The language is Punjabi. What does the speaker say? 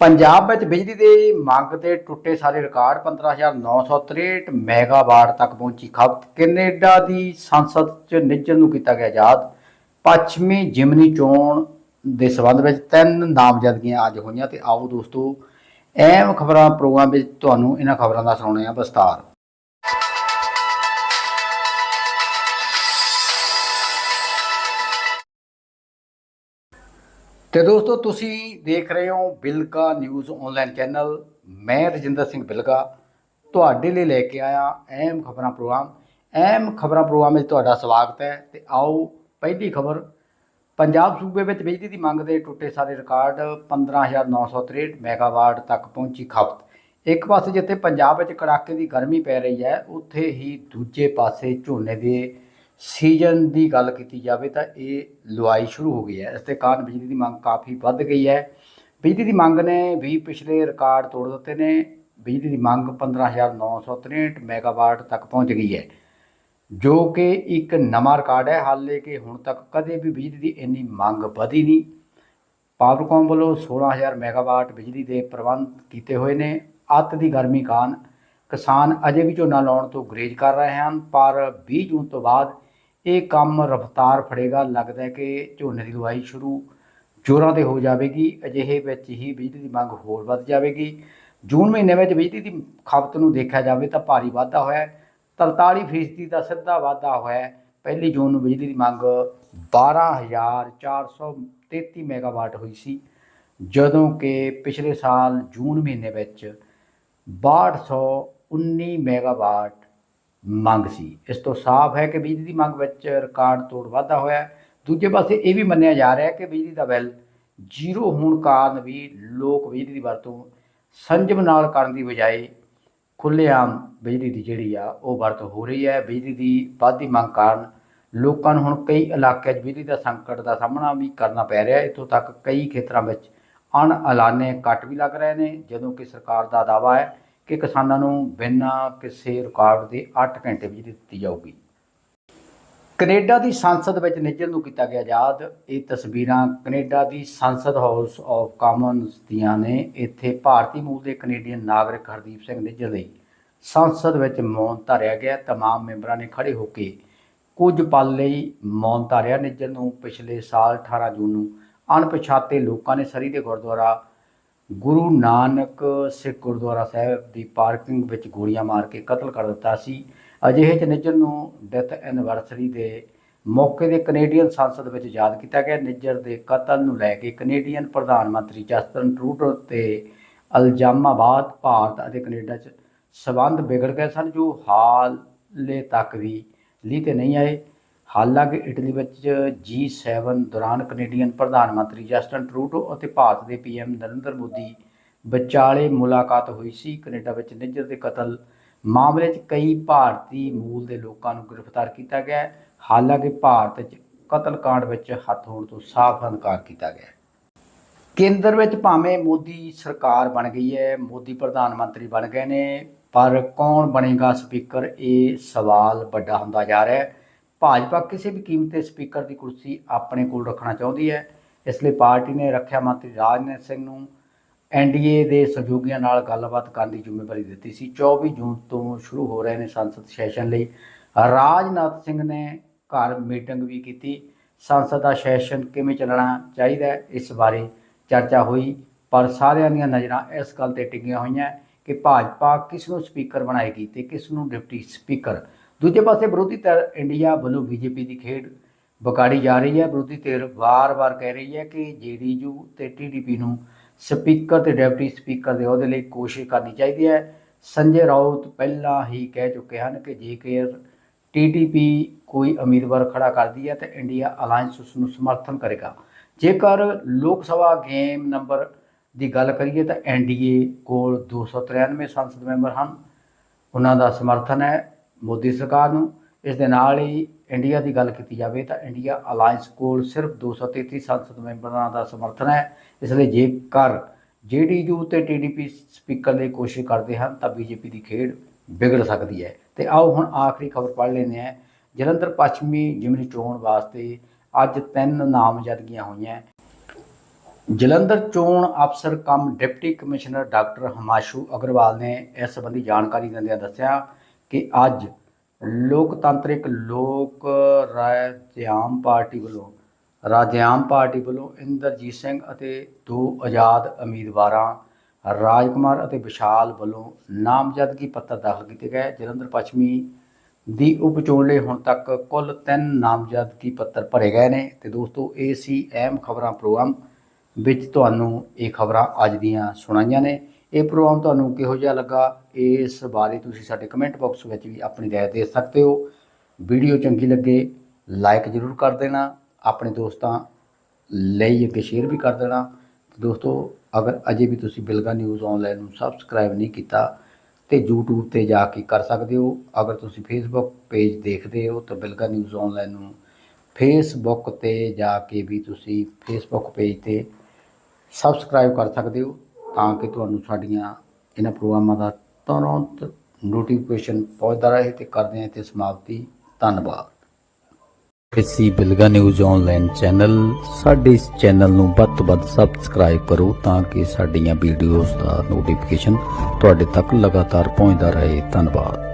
ਪੰਜਾਬ ਵਿੱਚ ਬਿਜਲੀ ਦੇ ਮੰਗ ਤੇ ਟੁੱਟੇ ਸਾਰੇ ਰਿਕਾਰਡ 15963 ਮੈਗਾਵਾਟ ਤੱਕ ਪਹੁੰਚੀ ਖਪਤ। ਕੈਨੇਡਾ ਦੀ ਸੰਸਦ 'ਚ ਨਿੱਜਰ ਨੂੰ ਕੀਤਾ ਗਿਆ ਆਜ਼ਾਦ ਪੱਛਮੀ ਜਿਮਨੀ ਚੋਣ ਦੇ ਸਬੰਧ ਵਿੱਚ ਤਿੰਨ ਨਾਮਜ਼ਦਗੀਆਂ ਅੱਜ ਹੋਈਆਂ ਤੇ ਆਓ ਦੋਸਤੋ, ਅਹਿਮ ਖਬਰਾਂ ਪ੍ਰੋਗਰਾਮ ਵਿੱਚ ਤੁਹਾਨੂੰ ਇਹਨਾਂ ਖਬਰਾਂ ਦਾ ਸੁਣਾਉਣੇ ਆ ਵਿਸਤਾਰ ਤੇ ਦੋਸਤੋ, ਤੁਸੀਂ ਦੇਖ ਰਹੇ ਹੋ ਬਿਲਕਾ ਨਿਊਜ਼ ਆਨਲਾਈਨ ਚੈਨਲ ਮੈਂ ਰਜਿੰਦਰ ਸਿੰਘ ਬਿਲਕਾ, ਤੁਹਾਡੇ ਲਈ ਲੈ ਕੇ ਆਇਆ ਅਹਿਮ ਖਬਰਾਂ ਪ੍ਰੋਗਰਾਮ। ਅਹਿਮ ਖਬਰਾਂ ਪ੍ਰੋਗਰਾਮ ਵਿੱਚ ਤੁਹਾਡਾ ਸਵਾਗਤ ਹੈ। ਤੇ ਆਓ, ਪਹਿਲੀ ਖਬਰ। ਪੰਜਾਬ ਸੂਬੇ ਵਿੱਚ ਬਿਜਲੀ ਦੀ ਮੰਗ ਦੇ ਟੁੱਟੇ ਸਾਰੇ ਰਿਕਾਰਡ 15963 ਮੈਗਾਵਾਟ ਤੱਕ ਪਹੁੰਚੀ ਖਪਤ। ਇੱਕ ਪਾਸੇ ਜਿੱਥੇ ਪੰਜਾਬ ਵਿੱਚ ਕੜਾਕੇ ਦੀ ਗਰਮੀ ਪੈ ਰਹੀ ਹੈ, ਉੱਥੇ ਹੀ ਦੂਜੇ ਪਾਸੇ ਝੋਨੇ ਦੇ ਸੀਜ਼ਨ ਦੀ ਗੱਲ ਕੀਤੀ ਜਾਵੇ ਤਾਂ ਇਹ ਲੁਆਈ ਸ਼ੁਰੂ ਹੋ ਗਈ ਹੈ। ਇਸ ਦੇ ਕਾਰਨ ਬਿਜਲੀ ਦੀ ਮੰਗ ਕਾਫੀ ਵੱਧ ਗਈ ਹੈ। ਬਿਜਲੀ ਦੀ ਮੰਗ ਨੇ ਵੀ ਪਿਛਲੇ ਰਿਕਾਰਡ ਤੋੜ ਦਿੱਤੇ ਨੇ। ਬਿਜਲੀ ਦੀ ਮੰਗ 15963 ਮੈਗਾਵਾਟ ਤੱਕ ਪਹੁੰਚ ਗਈ ਹੈ, ਜੋ ਕਿ ਇੱਕ ਨਵਾਂ ਰਿਕਾਰਡ ਹੈ। ਹਾਲੇ ਕਿ ਹੁਣ ਤੱਕ ਕਦੇ ਵੀ ਬਿਜਲੀ ਦੀ ਇੰਨੀ ਮੰਗ ਵਧੀ ਨਹੀਂ। ਪਾਵਰਕੌਮ ਵੱਲੋਂ 16000 ਮੈਗਾਵਾਟ ਬਿਜਲੀ ਦੇ ਪ੍ਰਬੰਧ ਕੀਤੇ ਹੋਏ ਨੇ। ਅੱਤ ਦੀ ਗਰਮੀ ਕਾਰਨ ਕਿਸਾਨ ਅਜੇ ਵੀ ਝੋਨਾ ਲਾਉਣ ਤੋਂ ਗਰੇਜ ਕਰ ਰਹੇ ਹਨ, ਪਰ 20 ਜੂਨ ਤੋਂ ਬਾਅਦ ਇਹ ਕੰਮ ਰਫ਼ਤਾਰ ਫੜੇਗਾ, ਲੱਗਦਾ ਹੈ ਕਿ ਝੋਨੇ ਦੀ ਲੁਆਈ ਸ਼ੁਰੂ ਜ਼ੋਰਾਂ ਤੇ ਹੋ ਜਾਵੇਗੀ, ਅਜਿਹੇ ਵਿੱਚ ਹੀ ਬਿਜਲੀ ਦੀ ਮੰਗ ਹੋਰ ਵੱਧ ਜਾਵੇਗੀ। ਜੂਨ ਮਹੀਨੇ ਵਿੱਚ ਬਿਜਲੀ ਦੀ ਖਪਤ ਨੂੰ ਦੇਖਿਆ ਜਾਵੇ ਤਾਂ ਭਾਰੀ ਵਾਧਾ ਹੋਇਆ ਹੈ। 43 ਫੀਸਦੀ ਦਾ ਸਿੱਧਾ ਵਾਧਾ ਹੋਇਆ ਪਹਿਲੀ ਜੂਨ ਨੂੰ ਬਿਜਲੀ ਦੀ ਮੰਗ 12433 ਮੈਗਾਵਾਟ ਹੋਈ ਸੀ, ਜਦੋਂ ਕਿ ਪਿਛਲੇ ਸਾਲ ਜੂਨ ਮਹੀਨੇ ਵਿੱਚ 6219 ਮੈਗਾਵਾਟ ਮੰਗ ਸੀ। ਇਸ ਤੋਂ ਸਾਫ਼ ਹੈ ਕਿ ਬਿਜਲੀ ਦੀ ਮੰਗ ਵਿੱਚ ਰਿਕਾਰਡ ਤੋੜ ਵਾਧਾ ਹੋਇਆ ਦੂਜੇ ਪਾਸੇ ਇਹ ਵੀ ਮੰਨਿਆ ਜਾ ਰਿਹਾ ਹੈ ਕਿ ਬਿਜਲੀ ਦਾ ਬਿੱਲ ਜ਼ੀਰੋ ਹੋਣ ਕਾਰਨ ਵੀ ਲੋਕ ਬਿਜਲੀ ਦੀ ਵਰਤੋਂ ਸੰਜਮ ਨਾਲ ਕਰਨ ਦੀ ਬਜਾਏ ਖੁੱਲ੍ਹੇਆਮ ਬਿਜਲੀ ਦੀ ਜਿਹੜੀ ਆ, ਉਹ ਵਰਤੋਂ ਹੋ ਰਹੀ ਹੈ। ਬਿਜਲੀ ਦੀ ਵੱਧਦੀ ਮੰਗ ਕਾਰਨ ਲੋਕਾਂ ਨੂੰ ਹੁਣ ਕਈ ਇਲਾਕਿਆਂ 'ਚ ਬਿਜਲੀ ਦਾ ਸੰਕਟ ਦਾ ਸਾਹਮਣਾ ਵੀ ਕਰਨਾ ਪੈ ਰਿਹਾ ਹੈ। ਇੱਥੋਂ ਤੱਕ ਕਈ ਖੇਤਰਾਂ ਵਿੱਚ ਅਣ ਐਲਾਨੇ ਕੱਟ ਵੀ ਲੱਗ ਰਹੇ ਨੇ। ਜਦੋਂ ਕਿ ਸਰਕਾਰ ਦਾ ਦਾਅਵਾ ਹੈ ਕਿ ਕਿਸਾਨਾਂ ਨੂੰ ਬਿਨਾਂ ਕਿਸੇ ਰੁਕਾਵਟ ਦੇ 8 ਘੰਟੇ ਬਿਜਲੀ ਦਿੱਤੀ ਜਾਊਗੀ। ਕੈਨੇਡਾ ਦੀ ਸੰਸਦ ਵਿੱਚ ਨਿੱਜਰ ਨੂੰ ਕੀਤਾ ਗਿਆ ਆਜ਼ਾਦ ਇਹ ਤਸਵੀਰਾਂ ਕੈਨੇਡਾ ਦੀ ਸੰਸਦ ਹਾਊਸ ਆਫ ਕਾਮਨਸ ਦੀਆਂ ਨੇ। ਇੱਥੇ ਭਾਰਤੀ ਮੂਲ ਦੇ ਕੈਨੇਡੀਅਨ ਨਾਗਰਿਕ ਹਰਦੀਪ ਸਿੰਘ ਨਿੱਜਰ ਲਈ ਸੰਸਦ ਵਿੱਚ ਮੌਨ ਧਾਰਿਆ ਗਿਆ। ਤਮਾਮ ਮੈਂਬਰਾਂ ਨੇ ਖੜੇ ਹੋ ਕੇ ਕੁਝ ਪਲ ਲਈ ਮੌਨ ਧਾਰਿਆ। ਨਿੱਜਰ ਨੂੰ ਪਿਛਲੇ ਸਾਲ 18 ਜੂਨ ਨੂੰ ਅਣਪਛਾਤੇ ਲੋਕਾਂ ਨੇ ਸਰੀ ਦੇ ਗੁਰਦੁਆਰਾ ਗੁਰੂ ਨਾਨਕ ਸਿੱਖ ਗੁਰਦੁਆਰਾ ਸਾਹਿਬ ਦੀ ਪਾਰਕਿੰਗ ਵਿੱਚ ਗੋਲੀਆਂ ਮਾਰ ਕੇ ਕਤਲ ਕਰ ਦਿੱਤਾ ਸੀ। ਅਜਿਹੇ ਚ ਨਿੱਜਰ ਨੂੰ ਡੈਥ ਐਨਵਰਸਰੀ ਦੇ ਮੌਕੇ ਦੇ ਕੈਨੇਡੀਅਨ ਸੰਸਦ ਵਿੱਚ ਯਾਦ ਕੀਤਾ ਗਿਆ। ਨਿੱਜਰ ਦੇ ਕਤਲ ਨੂੰ ਲੈ ਕੇ ਕੈਨੇਡੀਅਨ ਪ੍ਰਧਾਨ ਮੰਤਰੀ ਜਸਟਨ ਟਰੂਡੋ ਤੇ ਅਲਜ਼ਾਮਾਬਾਦ ਭਾਰਤ ਅਤੇ ਕੈਨੇਡਾ 'ਚ ਸਬੰਧ ਵਿਗੜ ਗਏ ਸਨ, ਜੋ ਹਾਲੇ ਤੱਕ ਵੀ ਲੀ ਤੇ ਨਹੀਂ ਆਏ। ਹਾਲਾਂਕਿ ਇਟਲੀ ਵਿੱਚ G7 ਦੌਰਾਨ ਕੈਨੇਡੀਅਨ ਪ੍ਰਧਾਨ ਮੰਤਰੀ ਜਸਟਨ ਟਰੂਡੋ ਅਤੇ ਭਾਰਤ ਦੇ ਪੀਐਮ ਨਰਿੰਦਰ ਮੋਦੀ ਵਿਚਾਲੇ ਮੁਲਾਕਾਤ ਹੋਈ ਸੀ। ਕੈਨੇਡਾ ਵਿੱਚ ਨਿੱਜਰ ਦੇ ਕਤਲ ਮਾਮਲੇ 'ਚ ਕਈ ਭਾਰਤੀ ਮੂਲ ਦੇ ਲੋਕਾਂ ਨੂੰ ਗ੍ਰਿਫਤਾਰ ਕੀਤਾ ਗਿਆ। ਹਾਲਾਂਕਿ ਭਾਰਤ 'ਚ ਕਤਲकांड ਵਿੱਚ ਹੱਥ ਹੋਣ ਤੋਂ ਸਾਫ਼ ਇਨਕਾਰ ਕੀਤਾ ਗਿਆ। ਕੇਂਦਰ ਵਿੱਚ ਭਾਵੇਂ ਮੋਦੀ ਸਰਕਾਰ ਬਣ ਗਈ ਹੈ, ਮੋਦੀ ਪ੍ਰਧਾਨ ਮੰਤਰੀ ਬਣ ਗਏ ਨੇ, ਪਰ ਕੌਣ ਬਣੇਗਾ ਸਪੀਕਰ? ਇਹ ਸਵਾਲ ਵੱਡਾ ਹੁੰਦਾ ਜਾ ਰਿਹਾ ਹੈ। ਭਾਜਪਾ ਕਿਸੇ ਵੀ ਕੀਮਤ ਤੇ ਸਪੀਕਰ ਦੀ ਕੁਰਸੀ ਆਪਣੇ ਕੋਲ ਰੱਖਣਾ ਚਾਹੁੰਦੀ ਹੈ। ਇਸ ਲਈ ਪਾਰਟੀ ਨੇ ਰੱਖਿਆ ਮੰਤਰੀ ਰਾਜਨਾਥ ਸਿੰਘ ਨੂੰ ਐਨਡੀਏ ਦੇ ਸਹਿਯੋਗੀਆਂ ਨਾਲ ਗੱਲਬਾਤ ਕਰਨ ਦੀ ਜ਼ਿੰਮੇਵਾਰੀ ਦਿੱਤੀ ਸੀ। 24 ਜੂਨ ਤੋਂ ਸ਼ੁਰੂ ਹੋ ਰਹੇ ਨੇ ਸੰਸਦ ਸੈਸ਼ਨ ਲਈ। ਰਾਜਨਾਥ ਸਿੰਘ ਨੇ ਘਰ ਮੀਟਿੰਗ ਵੀ ਕੀਤੀ। ਸੰਸਦ ਦਾ ਸੈਸ਼ਨ ਕਿਵੇਂ ਚੱਲਣਾ ਚਾਹੀਦਾ ਹੈ, ਇਸ ਬਾਰੇ ਚਰਚਾ ਹੋਈ ਪਰ ਸਾਰਿਆਂ ਦੀਆਂ ਨਜ਼ਰਾਂ ਇਸ ਗੱਲ ਤੇ ਟਿਕੀਆਂ ਹੋਈਆਂ ਕਿ ਭਾਜਪਾ ਕਿਸ ਨੂੰ ਸਪੀਕਰ ਬਣਾਏਗੀ ਤੇ ਕਿਸ ਨੂੰ ਡਿਪਟੀ ਸਪੀਕਰ ਦੂਜੇ ਪਾਸੇ ਵਿਰੋਧੀ ਧਿਰ ਇੰਡੀਆ ਵੱਲੋਂ ਬੀਜੇਪੀ ਦੀ ਖੇਡ ਵਿਗਾੜੀ ਜਾ ਰਹੀ ਹੈ। ਵਿਰੋਧੀ ਧਿਰ ਵਾਰ-ਵਾਰ ਕਹਿ ਰਹੀ ਹੈ ਕਿ ਜੇਡੀਯੂ ਤੇ ਟੀਡੀਪੀ ਨੂੰ ਸਪੀਕਰ ਤੇ ਡਿਪਟੀ ਸਪੀਕਰ ਦੇ ਅਹੁਦੇ ਲਈ ਕੋਸ਼ਿਸ਼ ਕਰਨੀ ਚਾਹੀਦੀ ਹੈ। ਸੰਜੇ ਰਾਉਤ ਪਹਿਲਾਂ ਹੀ ਕਹਿ ਚੁੱਕੇ ਹਨ ਕਿ ਜੇਕਰ ਟੀਡੀਪੀ ਕੋਈ ਉਮੀਦਵਾਰ ਖੜਾ ਕਰਦੀ ਹੈ ਤਾਂ ਇੰਡੀਆ ਅਲਾਈਅੰਸ ਉਸ ਨੂੰ ਸਮਰਥਨ ਕਰੇਗਾ। ਜੇਕਰ ਲੋਕ ਸਭਾ ਗੇਮ ਨੰਬਰ ਦੀ ਗੱਲ ਕਰੀਏ ਤਾਂ ਐਨਡੀਏ ਕੋਲ 293 ਸੰਸਦ ਮੈਂਬਰ ਹਨ। ਉਹਨਾਂ ਦਾ ਸਮਰਥਨ ਹੈ। ਮੋਦੀ ਸਰਕਾਰ ਨੂੰ ਇਸ ਦੇ ਨਾਲ ਹੀ ਇੰਡੀਆ ਦੀ ਗੱਲ ਕੀਤੀ ਜਾਵੇ ਤਾਂ ਇੰਡੀਆ ਅਲਾਈਅੰਸ ਕੋਲ ਸਿਰਫ 233 ਸੰਸਦ ਮੈਂਬਰਾਂ ਦਾ ਸਮਰਥਨ ਹੈ। ਇਸ ਲਈ ਜੇਕਰ ਜੇਡੀਯੂ ਤੇ ਟੀਡੀਪੀ ਸਪੀਕਰ ਲਈ ਕੋਸ਼ਿਸ਼ ਕਰਦੇ ਹਨ ਤਾਂ ਬੀਜੇਪੀ ਦੀ ਖੇਡ ਵਿਗੜ ਸਕਦੀ ਹੈ। ਤੇ ਆਓ ਹੁਣ ਆਖਰੀ ਖਬਰ ਪੜ੍ਹ ਲੈਂਦੇ ਹਾਂ। ਜਲੰਧਰ ਪੱਛਮੀ ਜਿਮਨੀ ਚੋਣ ਵਾਸਤੇ ਅੱਜ ਤਿੰਨ ਨਾਮਜ਼ਦਗੀਆਂ ਹੋਈਆਂ। ਜਲੰਧਰ ਚੋਣ ਅਫਸਰ cum deputy commissioner doctor Himanshu Agarwal ਨੇ ਇਸ ਸੰਬੰਧੀ ਜਾਣਕਾਰੀ ਦਿੰਦਿਆਂ ਦੱਸਿਆ ਕਿ ਅੱਜ ਲੋਕਤੰਤਰਿਕ ਲੋਕ ਰਾਜਿਆਮ ਪਾਰਟੀ ਵੱਲੋਂ ਰਾਜਆਮ ਪਾਰਟੀ ਵੱਲੋਂ ਇੰਦਰਜੀਤ ਸਿੰਘ ਅਤੇ ਦੋ ਆਜ਼ਾਦ ਉਮੀਦਵਾਰਾਂ, ਰਾਜਕੁਮਾਰ ਅਤੇ ਵਿਸ਼ਾਲ ਵੱਲੋਂ ਨਾਮਜ਼ਦਗੀ ਪੱਤਰ ਦਾਖਲ ਕੀਤੇ ਗਏ। ਜਲੰਧਰ ਪੱਛਮੀ ਦੀ ਉਪਚੋਣ ਲਈ ਹੁਣ ਤੱਕ ਕੁੱਲ ਤਿੰਨ ਨਾਮਜ਼ਦਗੀ ਪੱਤਰ ਭਰੇ ਗਏ ਨੇ ਤੇ ਦੋਸਤੋ, ਇਹ ਸੀ ਅਹਿਮ ਖਬਰਾਂ ਪ੍ਰੋਗਰਾਮ ਵਿੱਚ ਤੁਹਾਨੂੰ ਇਹ ਖਬਰਾਂ ਅੱਜ ਦੀਆਂ ਸੁਣਾਈਆਂ ਨੇ। ਇਹ ਪ੍ਰੋਗਰਾਮ ਤੁਹਾਨੂੰ ਕਿਹੋ ਜਿਹਾ ਲੱਗਾ, ਇਸ ਬਾਰੇ ਤੁਸੀਂ ਸਾਡੇ ਕਮੈਂਟ ਬਾਕਸ ਵਿੱਚ ਵੀ ਆਪਣੀ ਰਾਏ ਦੇ ਸਕਦੇ ਹੋ। ਵੀਡੀਓ ਚੰਗੀ ਲੱਗੇ ਲਾਈਕ ਜ਼ਰੂਰ ਕਰ ਦੇਣਾ, ਆਪਣੇ ਦੋਸਤਾਂ ਲਈ ਅੱਗੇ ਸ਼ੇਅਰ ਵੀ ਕਰ ਦੇਣਾ। ਦੋਸਤੋ, ਅਗਰ ਅਜੇ ਵੀ ਤੁਸੀਂ ਬਿਲਗਾ ਨਿਊਜ਼ ਆਨਲਾਈਨ ਨੂੰ ਸਬਸਕ੍ਰਾਈਬ ਨਹੀਂ ਕੀਤਾ, ਤੇ YouTube ਤੇ ਜਾ ਕੇ ਕਰ ਸਕਦੇ ਹੋ। ਅਗਰ ਤੁਸੀਂ Facebook ਪੇਜ ਦੇਖਦੇ ਹੋ, ਤਾਂ ਬਿਲਗਾ ਨਿਊਜ਼ ਆਨਲਾਈਨ ਨੂੰ Facebook ਤੇ ਜਾ ਕੇ ਵੀ ਤੁਸੀਂ Facebook ਪੇਜ ਤੇ ਸਬਸਕ੍ਰਾਈਬ ਕਰ ਸਕਦੇ ਹੋ। ਤਾਂ ਕਿ ਤੁਹਾਨੂੰ ਸਾਡੀਆਂ ਇਹਨਾਂ ਪ੍ਰੋਗਰਾਮਾਂ ਦਾ ਤੁਰੰਤ ਨੋਟੀਫਿਕੇਸ਼ਨ ਪਹੁੰਚਦਾ ਰਹੇ ਤੇ ਕਰਦੇ ਹਾਂ ਇੱਥੇ ਸਮਾਪਤੀ। ਧੰਨਵਾਦ। ਇਸੀ ਬਿਲਗਾ ਨਿਊਜ਼ ਆਨਲਾਈਨ ਚੈਨਲ, ਸਾਡੇ ਇਸ ਚੈਨਲ ਨੂੰ ਵੱਧ ਤੋਂ ਵੱਧ ਸਬਸਕ੍ਰਾਈਬ ਕਰੋ ਤਾਂ ਕਿ ਸਾਡੀਆਂ ਵੀਡੀਓਜ਼ ਦਾ ਨੋਟੀਫਿਕੇਸ਼ਨ ਤੁਹਾਡੇ ਤੱਕ ਲਗਾਤਾਰ ਪਹੁੰਚਦਾ ਰਹੇ। ਧੰਨਵਾਦ।